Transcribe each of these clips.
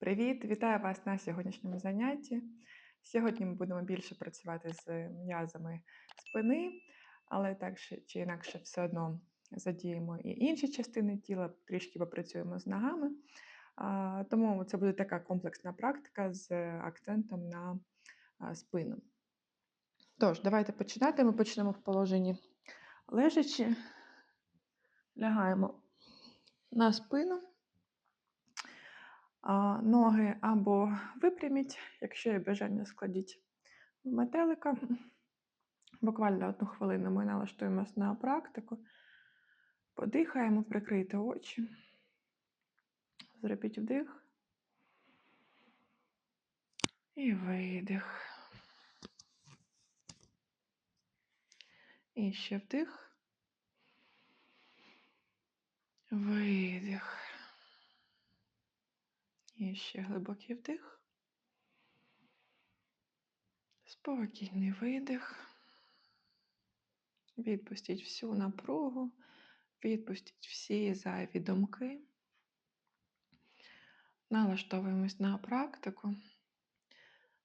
Привіт! Вітаю вас на сьогоднішньому занятті. Сьогодні ми будемо більше працювати з м'язами спини, але так чи інакше все одно задіємо і інші частини тіла, трішки попрацюємо з ногами. Тому це буде така комплексна практика з акцентом на спину. Тож, давайте починати. Ми почнемо в положенні лежачи, лягаємо на спину. Ноги або випряміть, якщо є бажання, складіть в метелика. Буквально одну хвилину ми налаштуємося на практику, подихаємо, прикрийте очі, зробіть вдих і видих. І ще вдих, видих. І ще глибокий вдих. Спокійний видих. Відпустіть всю напругу, відпустіть всі зайві думки. Налаштовуємось на практику,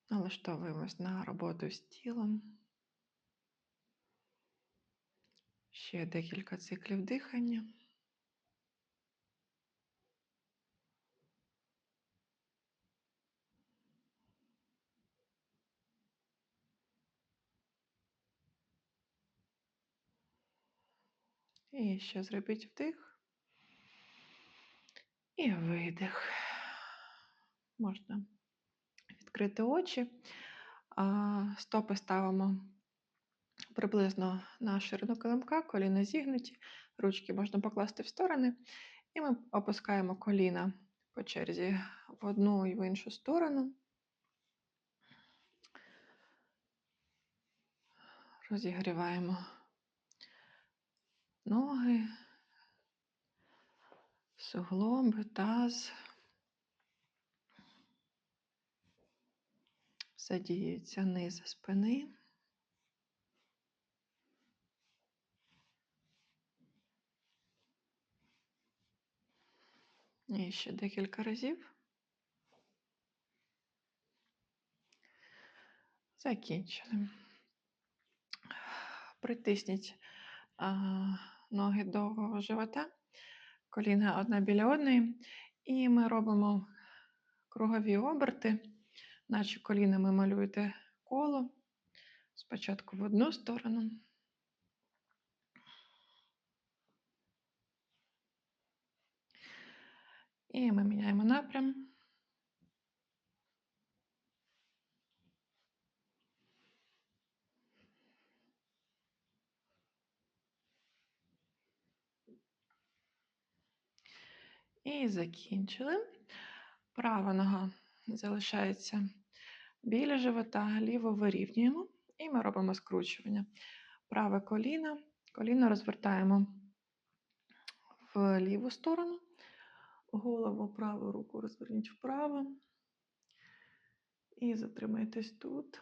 налаштовуємось на роботу з тілом. Ще декілька циклів дихання. І ще зробіть вдих і видих. Можна відкрити очі, стопи ставимо приблизно на ширину килимка, коліна зігнуті, ручки можна покласти в сторони, і ми опускаємо коліна по черзі в одну і в іншу сторону. Розігріваємо ноги, суглоби, таз. Задіюється низ спини. І ще декілька разів. Закінчили. Притисніть ноги до живота, коліна одна біля одної. І ми робимо кругові оберти, наче колінами малюєте коло. Спочатку в одну сторону. І ми міняємо напрям. І закінчили. Права нога залишається біля живота, ліво вирівнюємо, і ми робимо скручування. Праве коліно, коліно розвертаємо в ліву сторону, голову праву руку розверніть вправо. І затримайтесь тут.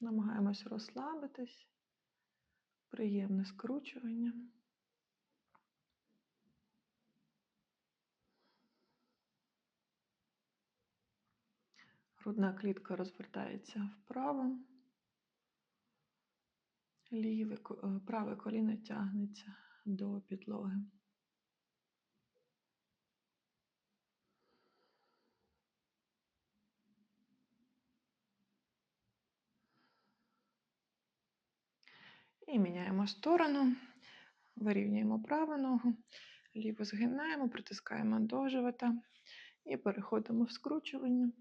Намагаємось розслабитись приємне скручування. Грудна клітка розвертається вправо, ліве, е, праве коліно тягнеться до підлоги. І міняємо сторону, вирівнюємо праву ногу, ліву згинаємо, притискаємо до живота і переходимо в скручування.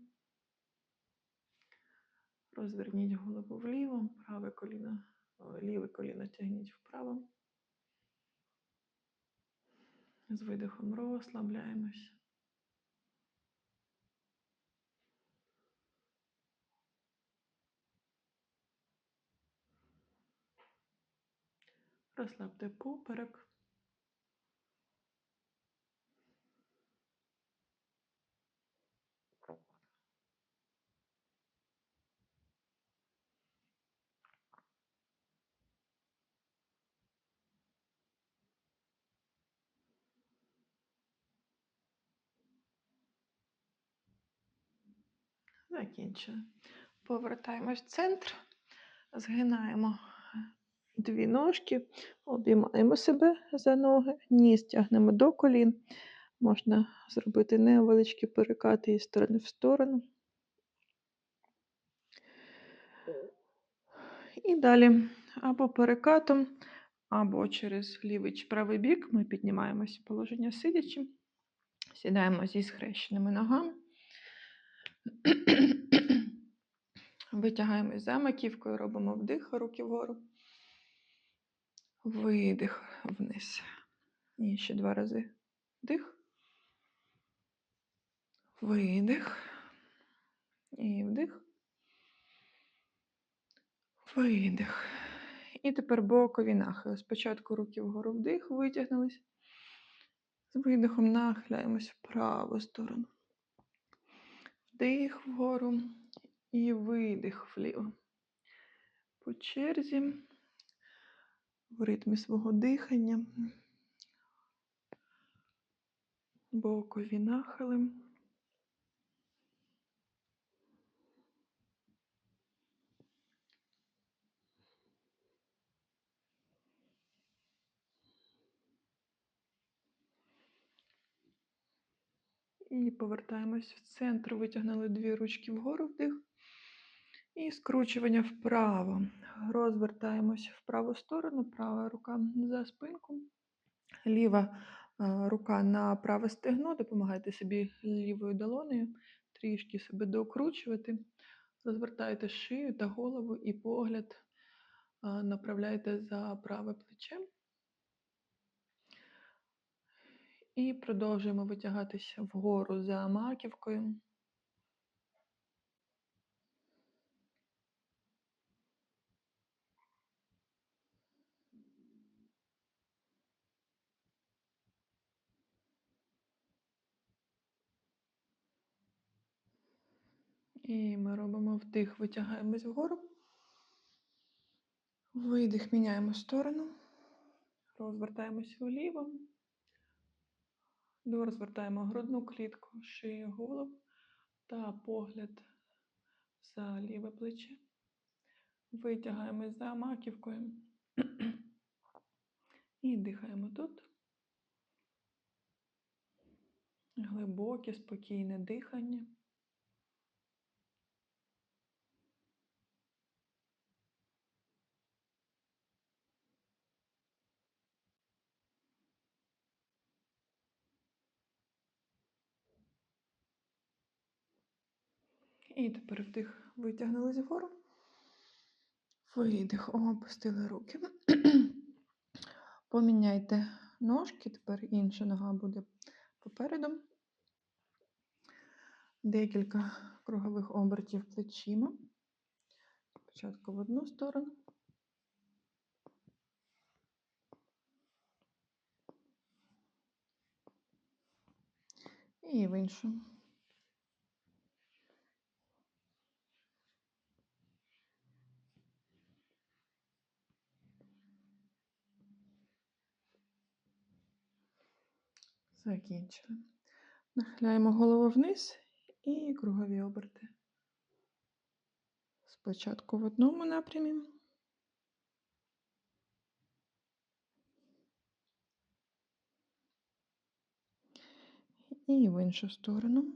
Розверніть голову вліво, праве коліно, ліве коліно тягніть вправо. З видихом розслабляємось. розслабте типу, поперек. Закінчуємо. Повертаємось в центр, згинаємо дві ножки, обіймаємо себе за ноги, ніс тягнемо до колін. Можна зробити невеличкі перекати із сторони в сторону. І далі або перекатом, або через лівий чи правий бік ми піднімаємось в положення сидячи, сідаємо зі схрещеними ногами. Витягаємось за маківкою, робимо вдих, руки вгору. Видих вниз. І ще два рази. Вдих. Видих. І вдих. Видих. І тепер бокові нахили. Спочатку руки вгору вдих, витягнулись. З видихом нахиляємось в праву сторону. Вдих вгору і видих вліво. По черзі, в ритмі свого дихання, бокові нахили. І повертаємось в центр, витягнули дві ручки вгору вдих. І скручування вправо. Розвертаємось в праву сторону, права рука за спинку, ліва е, рука на праве стегно. Допомагайте собі лівою долонею, трішки себе докручувати. Розвертаєте шию та голову і погляд е, направляєте за праве плече. І продовжуємо витягатися вгору за маківкою. І ми робимо вдих, витягаємось вгору. Видих, міняємо сторону. Розвертаємося вліво. Розвертаємо грудну клітку, шию, голову та погляд за ліве плече. Витягаємось за маківкою. І дихаємо тут. Глибоке, спокійне дихання. І тепер вдих, витягнулись вгору. Видих, опустили руки. Поміняйте ножки, тепер інша нога буде попереду. Декілька кругових обертів плечима. Спочатку в одну сторону. І в іншу. Закінчили. Нахиляємо голову вниз і кругові оберти. Спочатку в одному напрямі. І в іншу сторону.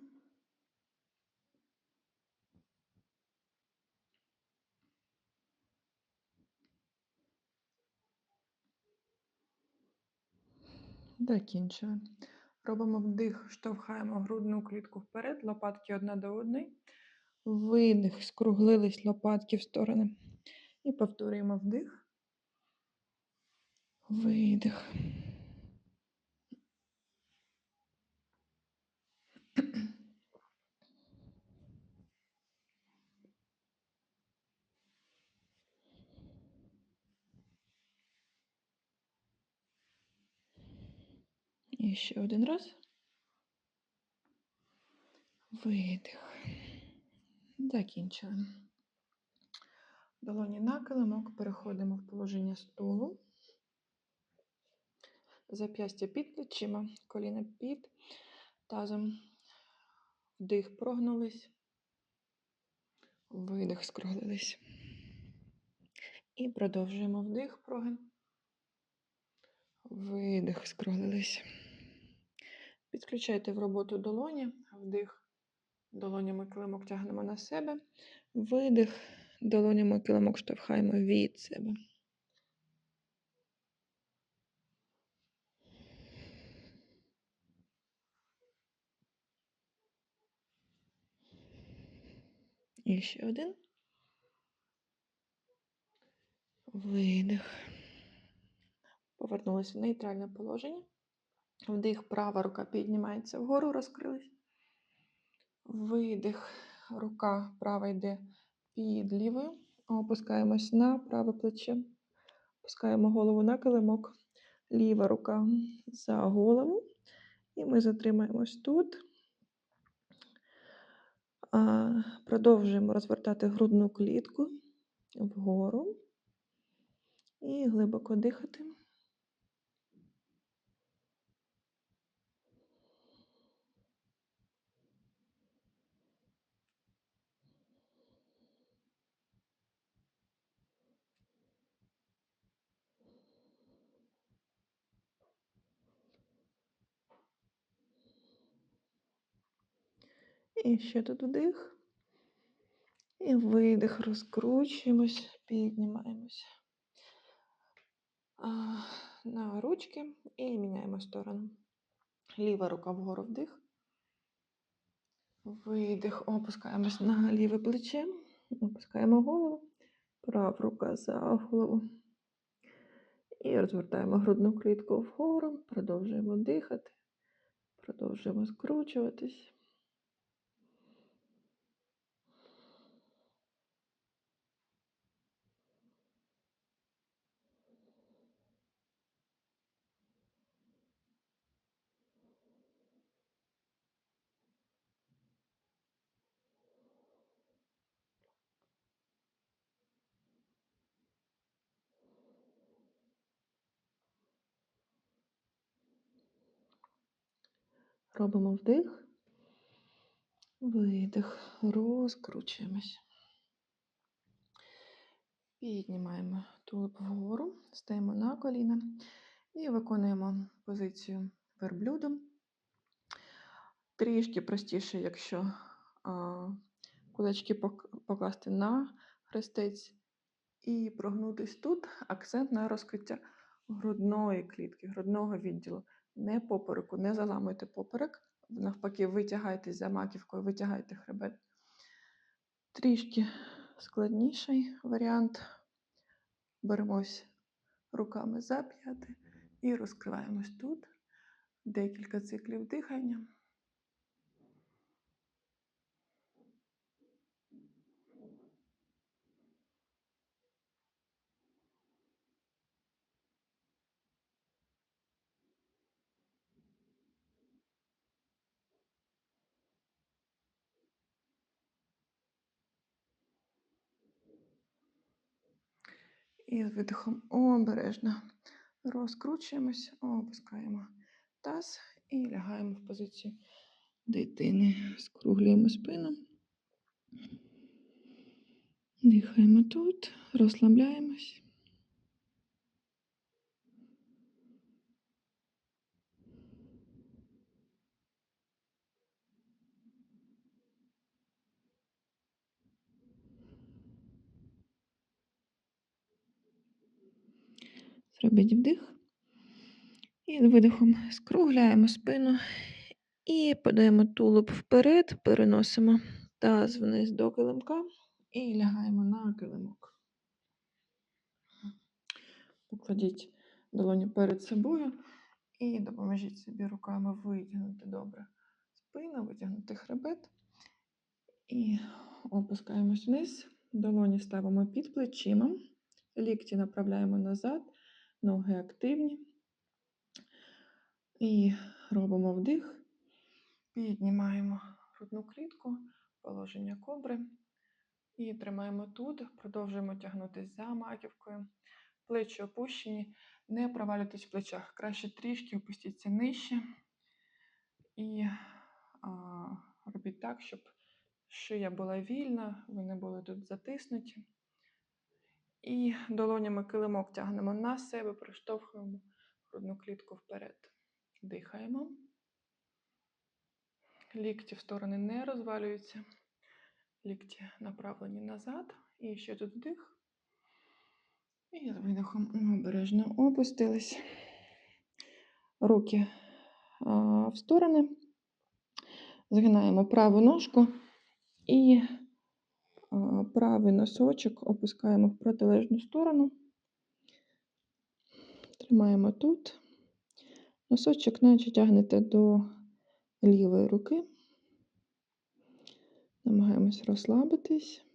Закінчили. Робимо вдих, штовхаємо грудну клітку вперед, лопатки одна до одної. Видих, скруглились лопатки в сторони. І повторюємо вдих. Видих. І ще один раз. Видих. Закінчили. Долоні на килимок, переходимо в положення столу. Зап'ястя під плечима, коліна під тазом. Вдих, прогнулись. Видих, скруглились. І продовжуємо вдих, прогин. Видих, скруглились. Підключайте в роботу долоні, вдих. Долонями килимок тягнемо на себе. Видих. Долонями килимок штовхаємо від себе. І ще один. Видих. Повернулися в нейтральне положення. Вдих, права рука піднімається вгору, розкрились. Видих, рука права йде під лівою. Опускаємось на праве плече. Опускаємо голову на килимок. Ліва рука за голову. І ми затримаємось тут. Продовжуємо розвертати грудну клітку вгору і глибоко дихати. І ще тут вдих. І видих, розкручуємось, піднімаємось на ручки і міняємо сторону. Ліва рука вгору вдих. Видих, опускаємось на ліве плече, опускаємо голову, права рука за голову. І розвертаємо грудну клітку вгору, продовжуємо дихати, продовжуємо скручуватись. Робимо вдих, видих, розкручуємось. Піднімаємо тулуб вгору, стаємо на коліна і виконуємо позицію верблюдом. Трішки простіше, якщо а, кулачки покласти на хрестець і прогнутись тут, акцент на розкриття грудної клітки, грудного відділу. Не попереку, не заламуйте поперек, навпаки, витягайте за маківкою, витягайте хребет. Трішки складніший варіант. Беремось руками за п'яти і розкриваємось тут. Декілька циклів дихання. І з видихом обережно розкручуємось, опускаємо таз і лягаємо в позицію дитини. Скруглюємо спину. Дихаємо тут, розслабляємось. Зробіть вдих. І видихом скругляємо спину і подаємо тулуб вперед, переносимо таз вниз до килимка і лягаємо на килимок. Покладіть долоні перед собою і допоможіть собі руками витягнути добре спину, витягнути хребет. І опускаємось вниз, долоні ставимо під плечима, лікті направляємо назад, ноги активні. І робимо вдих, піднімаємо грудну клітку, положення кобри. І тримаємо тут, продовжуємо тягнутися за маківкою. Плечі опущені, не провалюйтесь в плечах. Краще трішки опустіться нижче. І а, робіть так, щоб шия була вільна, вони були тут затиснуті. І долонями килимок тягнемо на себе, проштовхуємо грудну клітку вперед. Дихаємо. Лікті в сторони не розвалюються. Лікті направлені назад. І ще тут вдих. І з видихом обережно опустились. Руки в сторони. Згинаємо праву ножку і правий носочок опускаємо в протилежну сторону. Тримаємо тут. Носочок наче тягнете до лівої руки. Намагаємось розслабитись.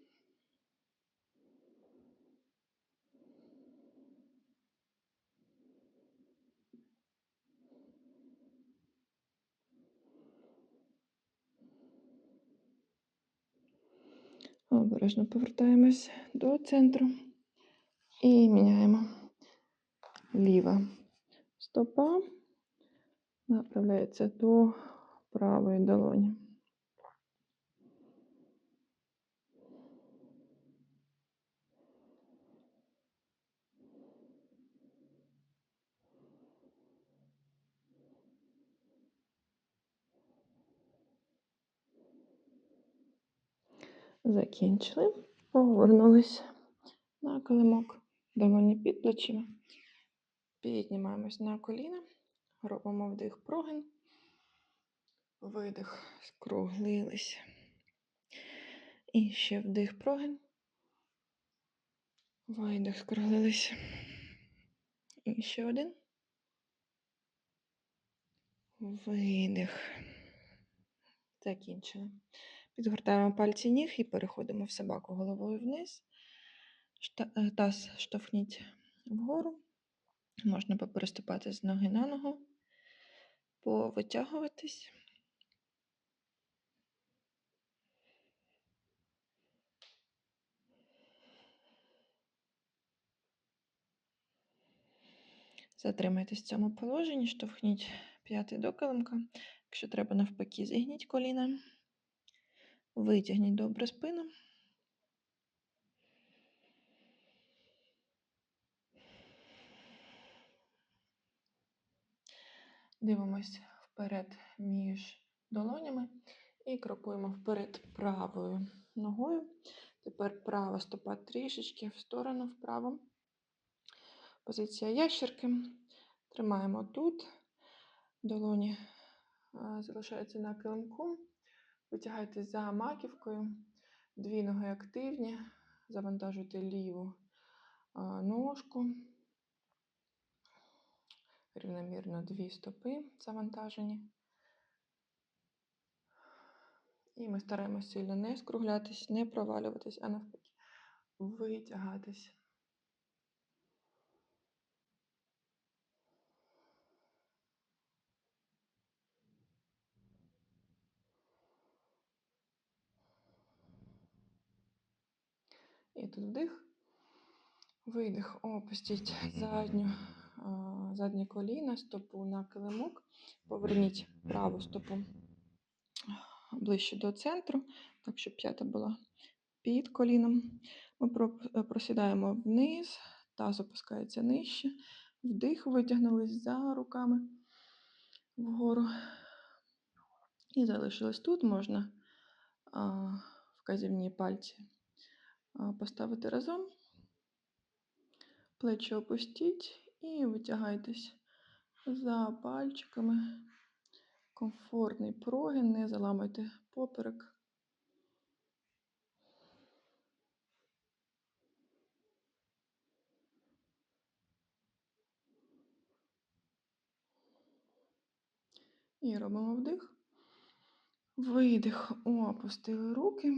Обережно повертаємось до центру і міняємо. Ліва стопа направляється до правої долоні. Закінчили. Повернулись на килимок, долоні під плечима. Піднімаємось на коліна, робимо вдих прогин, видих, скруглились. І ще вдих прогин. Видих, скруглились. І ще один. Видих. Закінчили. Підгортаємо пальці ніг і переходимо в собаку головою вниз. Е, Таз штовхніть вгору. Можна попереступати з ноги на ногу, повитягуватись. Затримайтесь в цьому положенні, штовхніть п'ятий до килимка. Якщо треба навпаки, зігніть коліна. Витягніть добре спину. Дивимось вперед між долонями і крокуємо вперед правою ногою. Тепер права стопа трішечки в сторону вправо. Позиція ящерки. Тримаємо тут. Долоні залишаються на килимку. Витягайте за маківкою. Дві ноги активні. Завантажуйте ліву ножку. Рівномірно дві стопи завантажені. І ми стараємося сильно не скруглятись, не провалюватись, а навпаки витягатись. І тут вдих. Видих. Опустіть задню, заднє коліно, стопу на килимок. Поверніть праву стопу ближче до центру, так, щоб п'ята була під коліном. Ми е, просідаємо вниз, таз опускається нижче. Вдих, витягнулись за руками вгору. І залишились тут. Можна а, вказівні пальці поставити разом. Плечі опустіть і витягайтесь за пальчиками. Комфортний прогин, не заламуйте поперек. І робимо вдих. Видих. Опустили руки.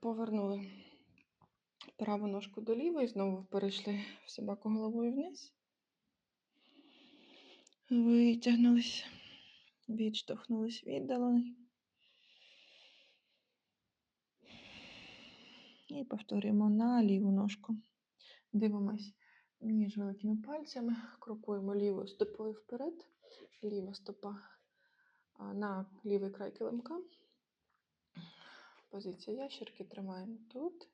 Повернули праву ножку до лівої. Знову перейшли в собаку головою вниз. Витягнулись. Відштовхнулись від долоней. І повторюємо на ліву ножку. Дивимось між великими пальцями, крокуємо лівою стопою вперед, ліва стопа на лівий край килимка. Позиція ящерки тримаємо тут.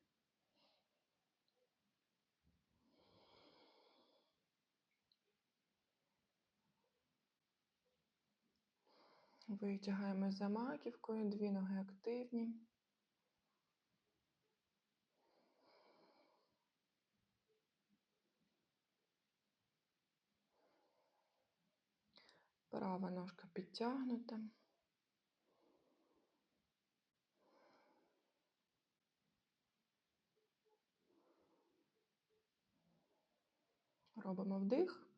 Витягаємо за маківкою, дві ноги активні. Права ножка підтягнута. Робимо вдих,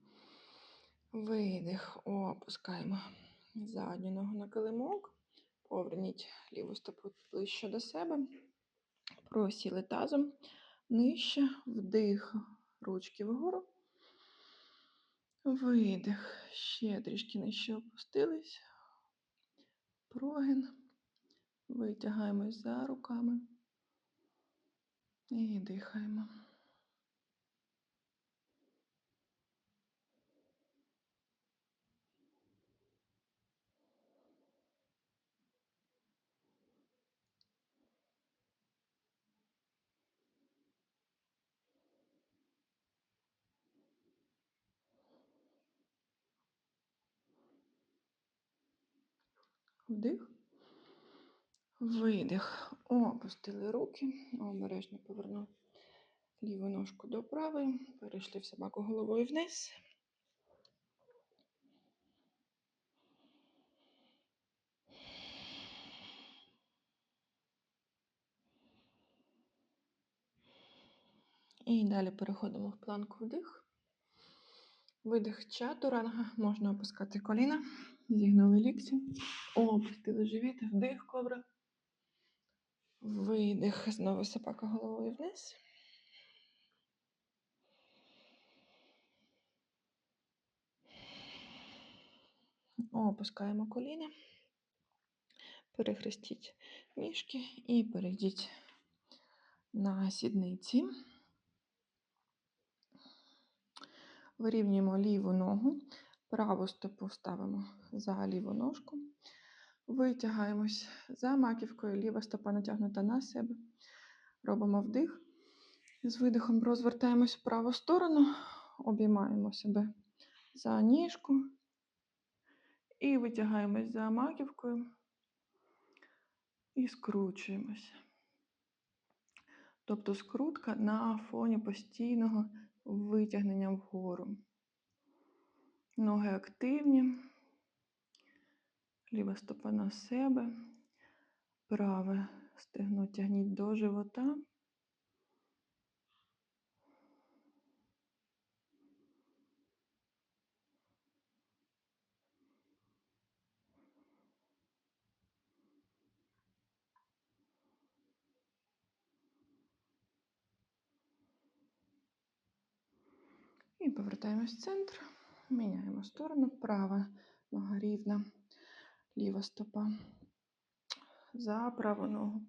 видих, опускаємо задню ногу на килимок, поверніть ліву стопу ближче до себе, просіли тазом. Нижче, вдих, ручки вгору, видих, ще трішки нижче опустились, прогин, витягаємось за руками. І дихаємо. Вдих. Видих. Опустили руки. Обережно повернули ліву ножку до правої. Перейшли в собаку головою вниз. І далі переходимо в планку вдих. Видих чатуранга. Можна опускати коліна. Зігнули лікті. Опустили живіт. Вдих, кобра. Видих. Знову собака головою вниз. Опускаємо коліна. Перехрестіть ніжки і перейдіть на сідниці. Вирівнюємо ліву ногу, праву стопу ставимо за ліву ножку. Витягаємось за маківкою, ліва стопа натягнута на себе. Робимо вдих. З видихом розвертаємось в праву сторону, обіймаємо себе за ніжку і витягаємось за маківкою і скручуємось. Тобто скрутка на фоні постійного витягнення вгору. Ноги активні, ліва стопа на себе, праве стегно тягніть до живота. І повертаємось в центр, міняємо сторону, права нога рівна, ліва стопа за праву ногу.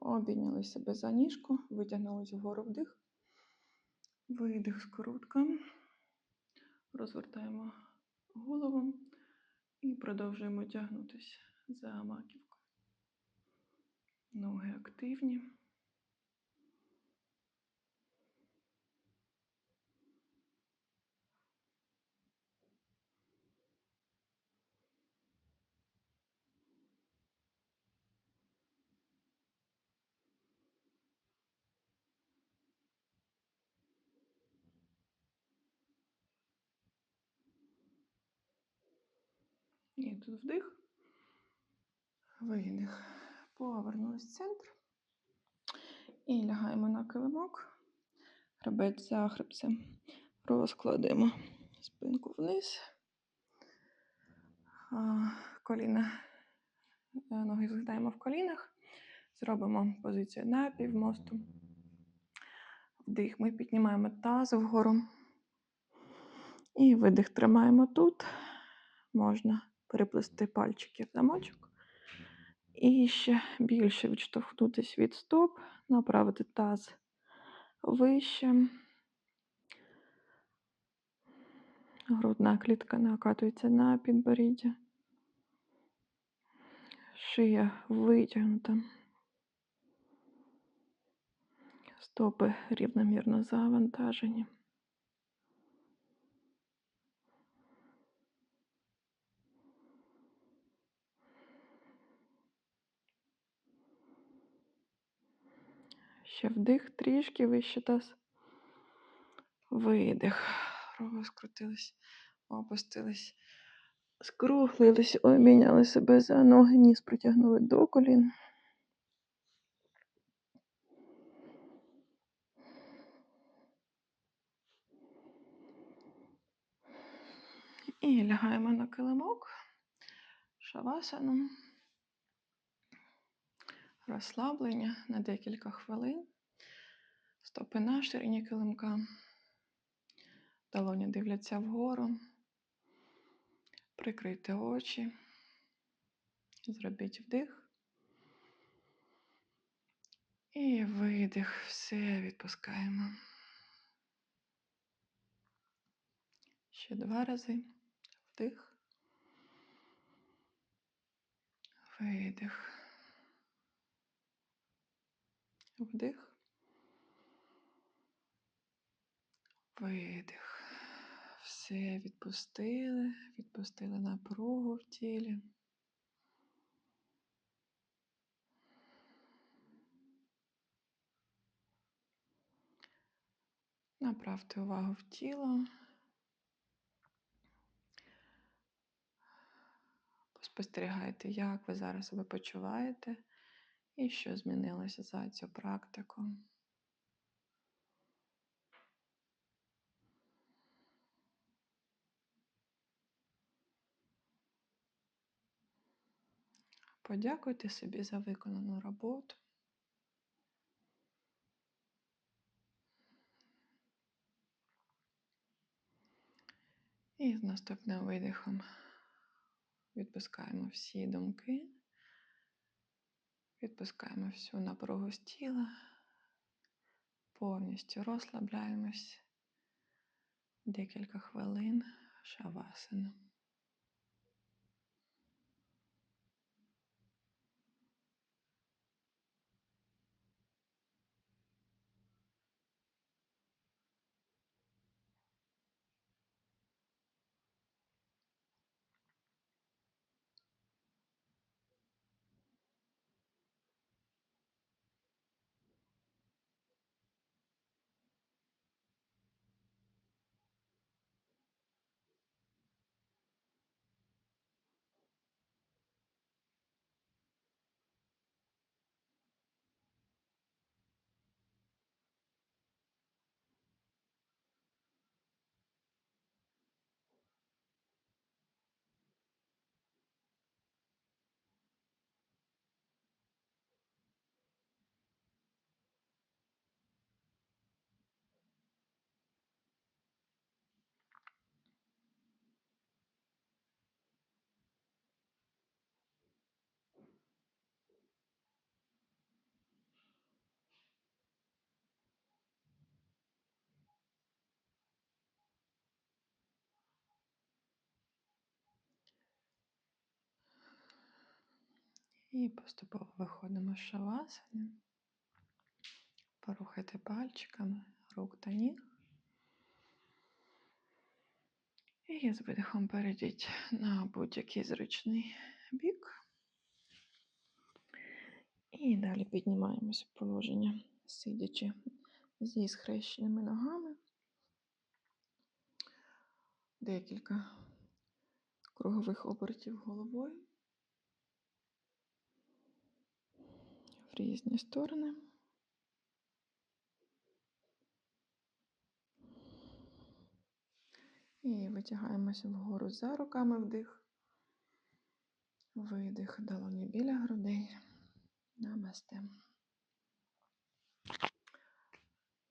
Обійняли себе за ніжку, витягнулись вгору вдих, видих, скрутка. Розвертаємо голову і продовжуємо тягнутися за маківкою. Ноги активні. І тут вдих, видих. Повернулись в центр. І лягаємо на килимок. Хребець за хребцем. Розкладемо спинку вниз. Коліна, е, ноги згинаємо в колінах. Зробимо позицію на півмосту. Вдих. Ми піднімаємо таз вгору. І видих тримаємо тут. Можна переплести пальчики в замочок. І ще більше відштовхнутися від стоп, направити таз вище. Грудна клітка накатується на підборіддя. Шия витягнута. Стопи рівномірно завантажені. Ще вдих трішки вище таз. Видих. Розкрутились, опустились, скруглились, обійняли себе за ноги, ніс протягнули до колін. І лягаємо на килимок, шавасану, розслаблення на декілька хвилин, стопи на ширині килимка, долоні дивляться вгору, прикрийте очі, зробіть вдих. І видих, все відпускаємо. Ще два рази. Вдих. Видих. Вдих. Видих. Все відпустили, відпустили напругу в тілі. Направте увагу в тіло. Спостерігайте, як ви зараз себе почуваєте і що змінилося за цю практику. Подякуйте собі за виконану роботу. І з наступним видихом відпускаємо всі думки, відпускаємо всю напругу з тіла, повністю розслабляємось. Декілька хвилин. Шавасана. І поступово виходимо з шавасани. Порухайте пальчиками рук та ніг. І з видихом перейдіть на будь-який зручний бік. І далі піднімаємось в положення, сидячи зі схрещеними ногами. Декілька кругових обертів головою різні сторони. І витягаємося вгору за руками вдих. Видих долоні біля грудей. Намасте.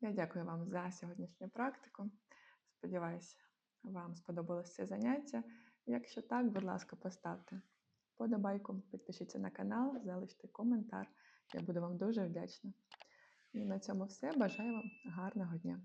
Я дякую вам за сьогоднішню практику. Сподіваюся, вам сподобалось це заняття. Якщо так, будь ласка, поставте подобайку, підпишіться на канал, залиште коментар. Я буду вам дуже вдячна. І на цьому все. Бажаю вам гарного дня!